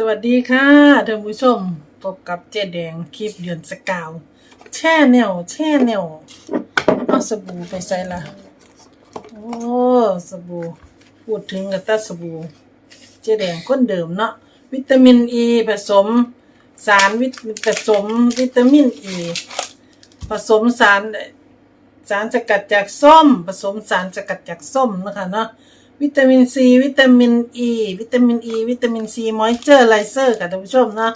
สวัสดีค่ะท่านผู้ชมพบกับเจ๊แดงคลิปเดือนสกาวแช่แนวแช่แนวเอาสบู่ไปใส่ละโอ้สบู่พูดถึงกับตาสบู่เจ๊แดงคนเดิมเนาะวิตามินอ e ีผสมสารวิตผสมวิตามินอ e, ีผสมสารสารสกัดจากส้ม ผสมสารสกัดจากส้มนะคะเนาะ วิตามินซี วิตามินอ e, ีวิตามินอ e, ีวิตามินซีมอยเจอร์ไลเซอร์ค่ะท่านผู้ชมเนาะ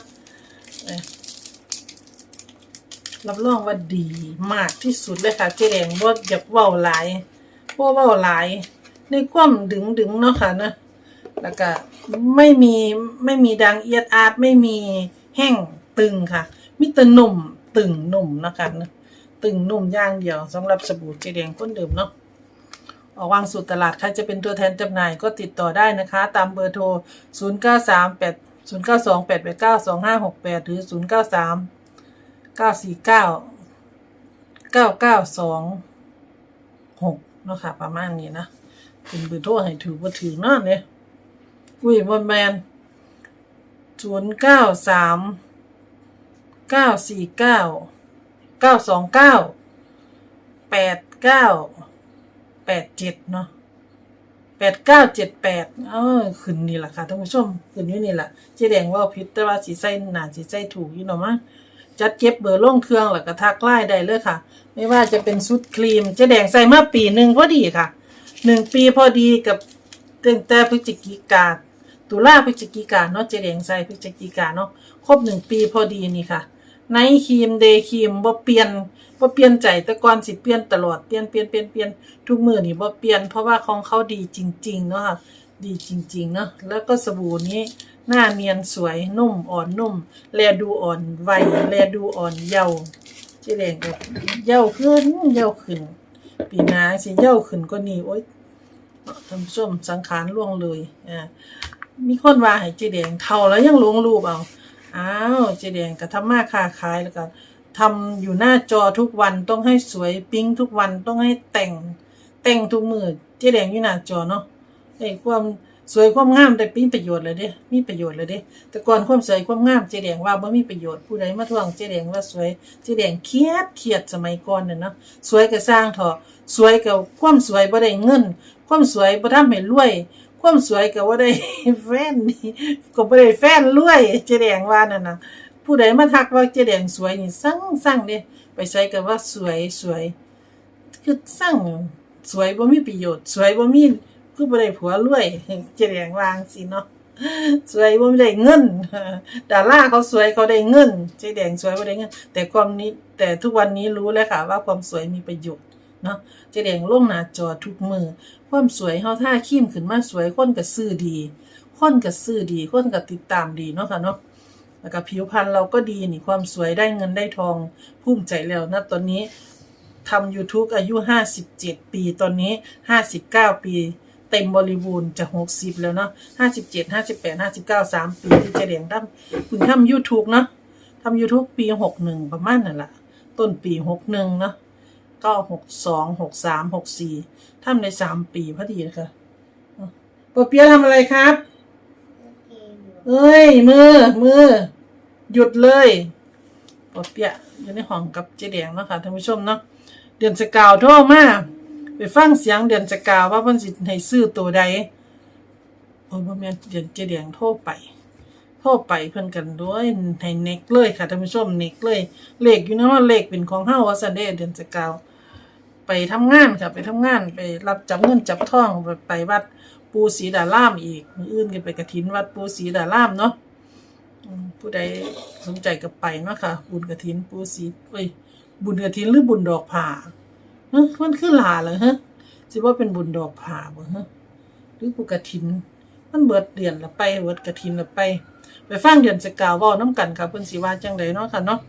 รับรองว่าดีมากที่สุดเลยค่ะเจ๊แดงว่าอยากเว้าหลายพราะเว้าหลาย ในความดึงดึงๆเนาะค่ะเนาะแล้วก็ไม่มีไม่มีดังเอียดอาดไม่มีแห้งตึงค่ะมิตรหนุ่มตึงหนุ่มนะคะเนาะตึงนุ่มย่างเดียวสำหรับสบู่เจแดงคนเดิมเนาะ วางสู่ตลาด ใครจะเป็นตัวแทนจำหน่ายก็ติดต่อได้นะคะ ตามเบอร์โทร 0 9 3 8 0 9 2 8 8 9 2 5 6 8 หรือ 0 9 3 9 4 9 9 9 2 6นะคะประมาณนี้นะ เป็นเบอร์โทรให้ถือว่าถือเนาะเนี่ยอุ้ยบนแมน0 9 3 9 4 9เก้าสองเก้าแปดเก้า แปดเจ็ดเนาะแปดเก้าเจ็ดแปดเออขึ้นนี่แหละค่ะท่านผู้ชมขึ้นอยู่นี่แหละเจ๊แดงว่าพิษแต่ว่าสีใส่หนาสีใส่ถูกอยู่เนาะมั้งจัดเก็บเบอร์ล่งเครื่องแล้วก็ทักไล่ได้เลยค่ะ ไม่ว่าจะเป็นชุดครีมเจ๊แดงใส่มาปีหนึ่งพอดีค่ะหนึ่งปีพอดีกับตั้งแต่พฤศจิกาตุลาพฤศจิกาเนาะเจแดงใส่พฤศจิกาเนาะครบหนึ่งปีพอดีนี่ค่ะ ไนครีมเดย์ครีมบ่เปลี่ยนบ่เปลี่ยนใจแต่ก่อนสิเปลี่ยนตลอดเปลี่ยนเปลี่ยนเปลี่ยนเปลี่ยนทุกมือนี่บ่เปลี่ยนเพราะว่าของเขาดีจริง ๆ เนาะค่ะดีจริง ๆ เนาะแล้วก็สบู่นี้หน้าเนียนสวยนุ่มอ่อนนุ่ม แลดูอ่อนไวแลดูอ่อนเยาว์เจ๊แดงก็เยาว์ขึ้นเยาว์ขึ้น ปีหน้าสิเยาว์ขึ้นกว่านี้โอ๊ยท่านผู้ชมสังขารล่วงเลยอ่ามีคนว่าให้เจ๊แดงเฒ่าแล้วยังลงรูปเอา อ้าวเจแดงก็ทำมาค้าขายแล้วก็ทำอยู่หน้าจอทุกวันต้องให้สวยปิ๊งทุกวันต้องให้แต่ง แต่งทุกมือเจแดงอยู่หน้าจอเนาะไอ้ความสวยความงามได้มีประโยชน์เลยเด้ มีประโยชน์เลยเด้ แต่ก่อนความสวยความงามเจแดงว่าบ่มีประโยชน์ผู้ใดมาทวงเจแดงว่าสวยเจแดงเครียดเครียดสมัยก่อนน่ะเนาะสวยก็สร้างเถอะสวยก็ความสวยบ่ได้เงิน ความสวยบ่ทำให้รวย ความสวยก็บ่ได้แฟนนี่ก็บ่ได้แฟนรวยเจแดงว่านั่นน่ะ ผู้ใดมาทักว่าเจแดงสวยนี่สั่งสั่งเด้ไปใส่ก็ว่าสวยสวย คือสั่งสวยบ่มีประโยชน์สวยบ่มีคือบ่ได้ผัวรวยเจแดงวาจังสิเนาะสวยบ่ได้เงินดาราเขาสวยเขาได้เงินเจแดงสวยบ่ได้เงิน แต่ความนี้แต่ทุกวันนี้รู้แล้วค่ะ ว่าความสวยมีประโยชน์ เนาะเจแดงลงหน้าจอทุกมือความสวยเฮาท่าขี้มขึ้นมาสวยคนก็ซื้อดีคนก็ซื้อดีคนก็ติดตามดีเนาะค่ะเนาะแล้วก็ผิวพรรณเราก็ดีนี่ความสวยได้เงินได้ทองภูมิใจแล้วนะตอนนี้ทำ YouTube อายุ 57 ปีตอนนี้ 59 ปี เต็มบริบูรณ์จะ 60 แล้วเนาะ57 58 59 3 ปีที่เจะเรียงทำคุณทำ YouTube เนาะทำ YouTube ปี 61 ประมาณนั่นแหละต้นปี 61 เนาะ ก็62 63 64ทำใน3ปีพอดีนะคะปอเปียะทำอะไรครับ เอ้ย มือ มือ หยุดเลยปอเปียะอยู่ในห้องกับเจ๊แดงเนาะค่ะท่านผู้ชมเนาะเดือนสกาวโทรมาไปฟังเสียงเดือนสกาวว่าเพิ่นสิให้ซื้อตัวใดโอ้ยบ่แม่นเดือนเจ๊แดงโทรไปโทรไปเพิ่นกันด้วยให้เน็กเลยค่ะท่านผู้ชมเน็กเลยเลขอยู่นะว่าเลขเป็นของเฮาว่าซั่นเด้เดือนสกาว ไปทำงานค่ะไปทำงานไปรับจับเงินจับทองไปไปวัดปูศรีดารามอีกมื้ออื่นก็ไปกฐินวัดปูศรีดารามเนาะผู้ใดสนใจก็ไปเนาะค่ะ บุญกฐินปูศรีเอ้ยบุญกฐินหรือบุญดอกผ่าเฮ้ยมันคือลาเหรอฮะสิว่าเป็นบุญดอกผ่าบ่ฮะหรือบุญกฐิน มันเบิดเดือนละไปเบิดกฐินละไป ไปฟังเดือนสกาวว้านํกันค่ะเพิ่นสิว่าจังไดเนาะค่ะเนาะ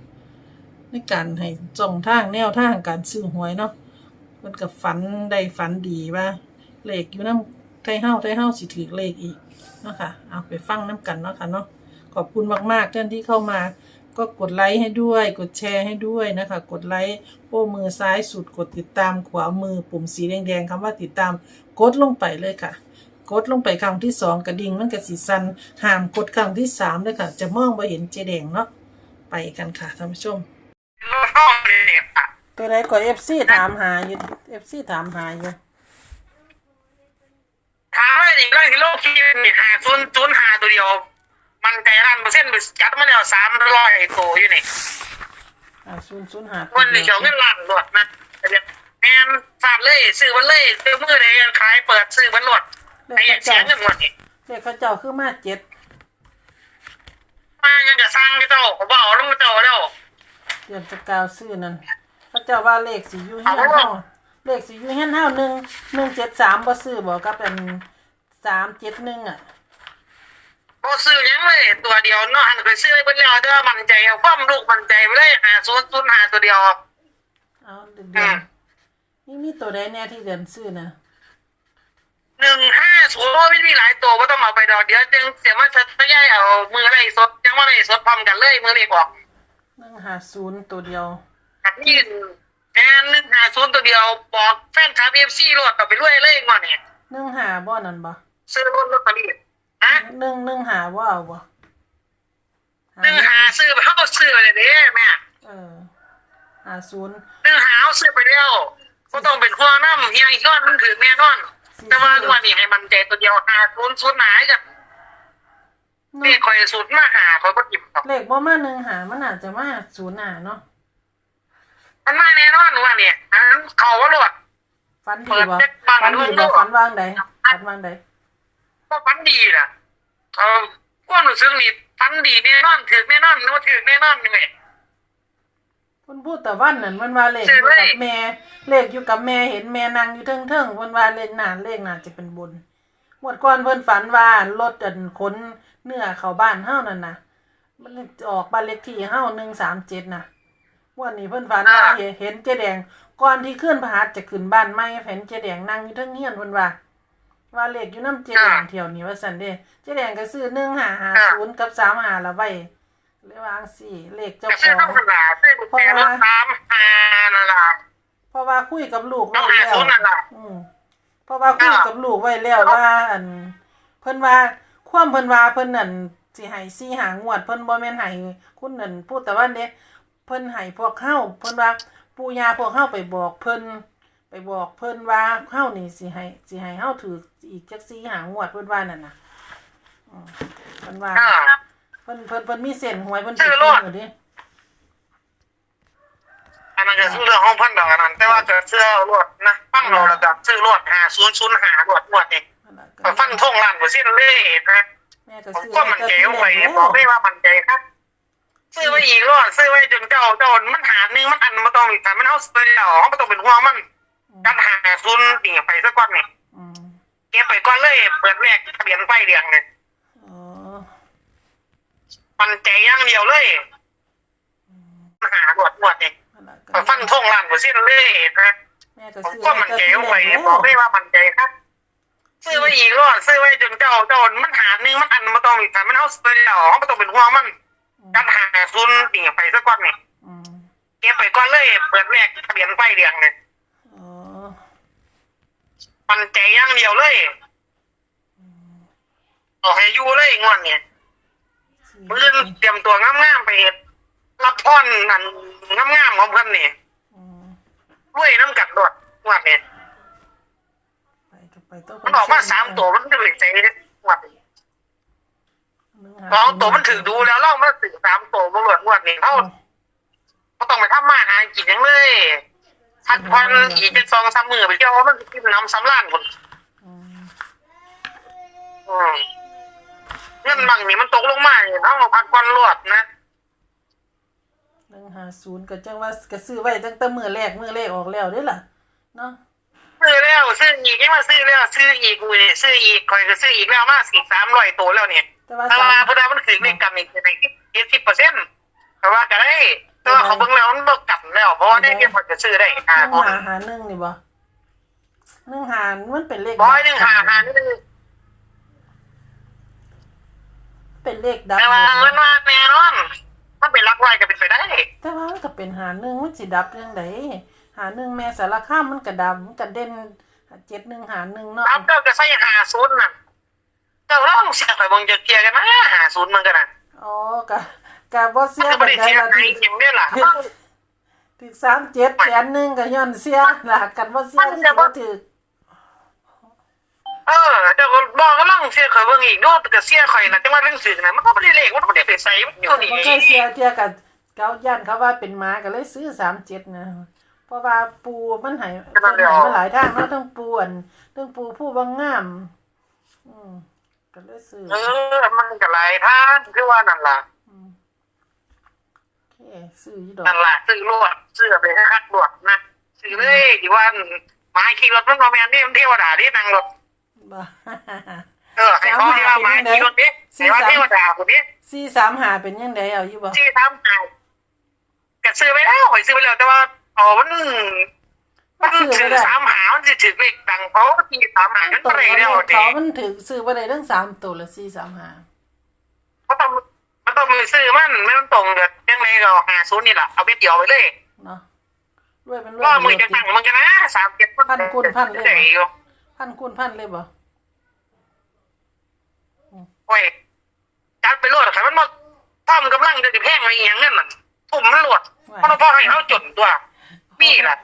ในการให้จ้องทางแนวทางการซื้อหวยเนาะ มันก็ฝันได้ฝันดีว่าเลขอยู่น้ำไทยเฮาไทยเฮาสิถือเลขอีกเนาะค่ะเอาไปฟังน้ำกันเนาะค่ะเนาะขอบคุณมากๆท่านที่เข้ามา ก็กดไลค์ให้ด้วย กดแชร์ให้ด้วยนะคะ กดไลค์โป้มือซ้ายสุดกดติดตามขวามือปุ่มสีแดงๆคำว่าติดตาม กดลงไปเลยค่ะกดลงไปครั้งที่สองกระดิ่งมันก็สิสั่นห้ามกดครั้งที่สามเลยค่ะ จะมองบ่เห็นเจแดงเนาะไปกันค่ะท่านผู้ชม รถห้องนี่ค่ะตัวใดก็ FC ถามหาอยู่ FC ถามหาอยู่ถามว่าอีกเรื่องที่โลกที่นี่หาศูนย์ศูนย์หาตัวเดียว มันใจรันเปอร์เซ็นต์ไปจัดมาแล้วสามร้อยตัวอยู่นี่อ่า0 0 5วันนี้เขียวเงินล้านหลดนะแต่เดี๋ยวแมนฟาดเลยซื้อมันเลยซื้อมือเลยขายเปิดซื้อมันหลดไอ้เสียเงินหมดนี่เลขเขาเจ้าคือมาเจ็ดมายังจะสร้างก็เจ้าผมบอกแล้วมันเจ้าแล้วเดือนจะกาวซื้อนั่น เขาเจ้าว่าเลขสิอยู่เฮียนเฮาเลขสิอยู่เฮียนเฮาหนึ่งหนึ่งเจ็ดสามบ่ซื้อบ่กับเป็นสามเจ็ดหนึ่งอะพอซื้อยังเลยตัวเดียวเนาะหันไปซื้อไปแล้วเด้อมันใจเอาความลูกมันใจไปเลยหาศูนย์ศูนย์หาตัวเดียวเอาเดือนเดือนนี่มีตัวใดแน่ที่เดือนซื้อนะหนึ่งห้าศูนย์ไม่มีหลายตัวก็ต้องเอาไปดอกเดียวจึงเสียมาชัดไม่ใช่เอามืออะไรสดยังว่าอะไรสดพร้อมกันเลยมือเล็กออกหนึ่งหาศูนย์ตัวเดียว หัดยืนแอนหนึ่งห้าศูนย์ตัวเดียว บอกแฟนคลับเอฟซีรถต่อไปด้วยเลยงอนเนี่ยหนึ่งหาบ่นั่นบ่ซื้อรถลอตเตอรี่ฮะหนึ่งหนึ่งหาบ่เอาบ่หนึ่งหาซื้อไปเข้าซื้อไปเลยเด้แม่เออหาศูนย์หนึ่งหาเอาซื้อไปแล้วก็ต้องเป็นห่วงน้ำเฮียอีกยอดมันถือแน่นอน แต่ว่างวันนี้ให้มันใจตัวเดียวหาศูนย์ศูนย์หายกับนี่คอยศูนย์มาหาคอยก็จิบต่อเลขบ่มาหนึ่งหามันอาจจะมาศูนย์หาเนาะ มันมาแน่นอนว่าเนี่ยอันนั้นเขาว่าหลดฟันดีเปิดบ่เช็คบังฟันดีด้วยบ่ลูกฟันวางใดฟันวางใดก็ฟันดีนะเออความรู้สึกนี่ฟันดีแน่นอนถือแน่นอนนึกว่าถือแน่นอนนี่แหละเพิ่นพูดแต่วันนั้นมันว่าเลขอยู่กับแม่เลขอยู่กับแม่เห็นแม่นั่งอยู่เทิงๆเพิ่นว่าเลขหน้าเลขหน้าจะเป็นบุญงวดก่อนเพิ่นฝันว่ารถอันขนเนื้อเข้าบ้านเฮานั่นน่ะ มันออกบ้านเลขที่เฮา137น่ะง วดนี้เพิ่นฝันว่าเห็นเห็นเจ๊แดง ก่อนที่ขึ้นพระหัสจะขึ้นบ้านใหม่เห็นเจ๊แดงนั่งอยู่เทิงเฮียนเพิ่นว่า ว่าเลขอยู่นำเจ๊แดงเที่ยวนี้ว่าซั่นเด้เจ๊แดงก็ซื้อ1550กับ35ละไว้เลยวาจั่งซี่เลขเจ้าแต่ขซื้อองต้องขนาดซื้อกุญแจรถตามหานั่นล่ะเพราะว่าคุยกับลูกต้ไว้องหาแล้วศูนย์นั่นล่ะอืมเพราะว่าคุยกับลูกไว้แล้วว่าอันเพิ่นว่าความเพิ่นว่าเพิ่นนั่นสิให้ซี่หางวดเพิ่นบ่แม่นให้คุณนั่นพูดแต่ว่าเด้ เพิ่นให้พวกเฮาเพิ่นว่าปู่ย่าพวกเฮาไปบอกเพิ่นไปบอกเพิ่นว่าเฮานี่สิให้สิให้เฮาถืออีกจักซี่หางวดเพิ่นว่านั่นน่ะอืมเพิ่นว่าอ่าเพิ่นเพิ่นเพิ่นมีเส้นหวยเพิ่นซื้ถือรถอยู่ดิอันนั้นก็เรื่องของพันดอกอันนั้นแต่ว่าเกิดเสื้อรถนะฟังเราแล้วก็ซื้อรถหาศูนย์ศูนย์หารถหมดเองนั่นล่ะก็ฟันทงล้านเปอร์เซ็นต์เลยนะแม่ก็ผมซื้อก็มันใจไว้เอาไว้แต่ที่บอกแรได้กว่ามันใจครับ ซื้อไว้อีกรอดซื้อไว้จนเจ้าเจ้ามันหาหนึ่งมันอันมาต้องอีกแต่มันเอาซื้อเดียวมันต้องเป็นห่วงมันการหาซุนดิ่งไปสักก้อนนี่อืมเก็บไปก้อนเลย เปิดแรกทะเบียนไฟเรียงเลยอ๋อมันใจอย่างเดียวเลยมันหาหมดหมดเองนั่นล่ะก็ฟันทงล้านเปอร์เซ็นต์เลยนะแม่ก็ผมซื้อก็มันแต่ใจที่เอาแรไว้กแล้วบอกได้ว่ามันใจครับซื้อไว้อีกรอดซื้อไว้จนเจ้าเจ้ามันหาหนึ่งมันอันมาต้องอีกแต่มันเอาซื้อเดียวมันต้องเป็นห่วงมัน การหาซุนดิ่งไปสักก้อนนี่อืมเก็บไปก้อนเลยเปิดแรกทะเบียนไฟเรียงเลยอ๋อมันใจอย่างเดียวเลยเอาให้อยู่เลยงอนเนี่ยสี่เพื่อนเตรียมตัวงามๆไปเฮ็ดรับพรนั่นงามๆของเพื่อนนี่อืมด้วยน้ำกัดดดงวดเนี่ยไปก็ไปต้องมันออกมาสามตัวมันจะเป็นใจงวดนี้หนึ่หา สองตัวมันถือดูแล้วเล่ามาถึงสามตัวมันหลวดงวดนี่เขาเขาต้องไปทำมาหากินยังเลยพักพันอีกเป็นสองสามมือไปเที่ยวมันกินน้ำสำล้านคนอืมอืมเงินบางนี่มันตกลงมาเนี่ยเขาพักวันรวดนะหนึ่งหาศูนย์ก็จังว่าก็ซื้อไว้ตั้งแต่มือแรกมือแรกออกแล้วเด้อล่ะเนาะซื้อแล้วซื้ออีกยังมาซื้อแล้วซื้ออีกอุ้ยซื้ออีกคอยก็ซื้ออีกแล้วมาสิสามร้อยตัวแล้วเนี่ย แต่ว่าถ้าสามมาพุทธมันถือเลขกรรมอีกในที่ยี่สิบเปอร์เซ็นต์แต่ว่าก็ได้แต่ว่าเขาเบิ่งแล้วมันบ่กลับแล้ว เพราะว่าได้เงินพอจะซื้อได้หห้านึ่งคนหาหาหนึ่งนี่บ่หนึ่งหามันเป็นเลขร้อยหนึ่งหาหานี่เป็นเลขดับแต่ว่าเงินว่าแน่นอนถ้าเป็นรักไว้ก็เป็นไปได้แต่ว่ามันก็เป็นหาหนึ่งมันสิดับเรื่องใดหาหนึ่งแม่สารคามมันก็ดับมันก็เด่นเจ็ดหนึ่งหาหนึ่งเนาะ รับก็จะใส่หาศูนย์น่ะ เจ้าล่องเสียข่อยเบิ่งจะเกียร์กันนะหาศูนย์มันกันนะอ๋อกะกะบ่เสียคือปาไม่นได้ใดเสียล่ะหายที่เข็มเนี่ยล่ะถึก37แสนหนึงก็ย้อนเสียล่ะกันบ่เสียก็สิบ่ถึกเออเจ้าก็บอกก็ล่องเสียข่อยเบิ่งอีกโน้ตกับเสียข่อยนะจังว่าเรื่องสื่อนะมันก็ไม่ได้เลขมันก็ไม่ได้ไปใส่มันอยู่นี่บ่เคยเสียเที่ยกับเขาย่านเขาว่าเป็นหมาก็เลยซื้อ37นะเพราะว่าปูมันให้เพิ่นให้มาหลายทางเนาะทั้งปูอันทั้งปูผู้บางงาม อืม ก็เลยซื้อเออ มันก็หลายท่านคือว่านั่นล่ะมโอเคซื้ออยู่ดอกนั่นล่ะซื้อรวดซื้อไปให้คักรวดนะซื้อเลยที่ว่าไม้ขี่รถมันบ่แม่นนี่มันเทวดาที่นั่งรถบ่เออให้เขาที่ว่าไม้ขี่รถนี่ให้ว่าเทวดาคนนี้สี่สามหาเป็นยังไงเอาอยู่บ่ที่ทำหายก็ซื้อไปแล้วข่อยซื้อไปแล้วแต่ว่าอ๋อมัน มันถือสามหามันสิถือเลขดังเพราะที่สามหากันตรงไปกับแล้วเลขเด็เขามันถือซื้อบ่ได้ทั้งสามตัวละสี่สามหามันต้องมันต้องมีซื้อมันไม่ต้องตรงกับยังไงก็หาศูนย์นี่แหละเอาไปเดียวไปเลยเนาะรวยเป็นรวยก็มือเป็นจะรวยตั้งมันกันนะสามเจ็ดพันคูณพันเลยได้อยู่พันคูณพันเลยบ่โอ้ยจัดไปโลดครับมันมาท่อมกำลังจะแพงอะไรอย่างนั้นน่ะทุ่มมันโลดเพราะพ่อให้เขาจนตัวนี่แหละ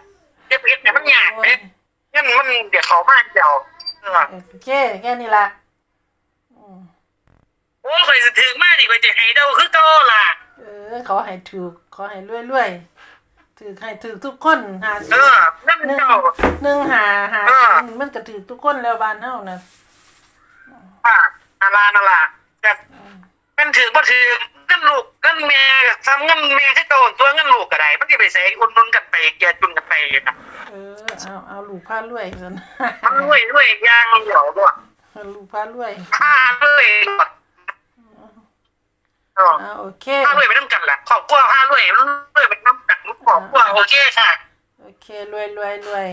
เจ็บเอ็ดเนี่ยมันยากเลยงั้นมันเดี๋ยวเขามากเดียวเออโอเคแค่นี้ละอืมโอ้ข่อยจะถึงมากดิข่อยจะให้เดาคือโตล่ะ เออเขอให้ถูกขอให้รวยรวยถือให้ถือทุกคนหาเออนั่นหนึ่งเจ้าหนึ่งหาหาเออศูนย์มันก็ถือทุกคนแล้วบ้านเฮานะอ่านาลานาลาแต่เป็นถือบ่ถือ เงินลูกเงินแม่ทำเงินแม่ที่โตตัวเงินลูกก็ได้มันจะไปใส่อุ่นนุนกันไปเกียร์จุนกันไปอยู่นะเออเอาเอาลูกพารวยซั่นมันรวยรวยอยางเดียวด้วยลูกพารวยค่ารวยเอออ่าโอเคค่ารวยไปน้ำกันแหละครอบครัวค่ารวยมันรวยไปน้ำกันครอบครัวโอเคค่ะโอเครวยรวยรวย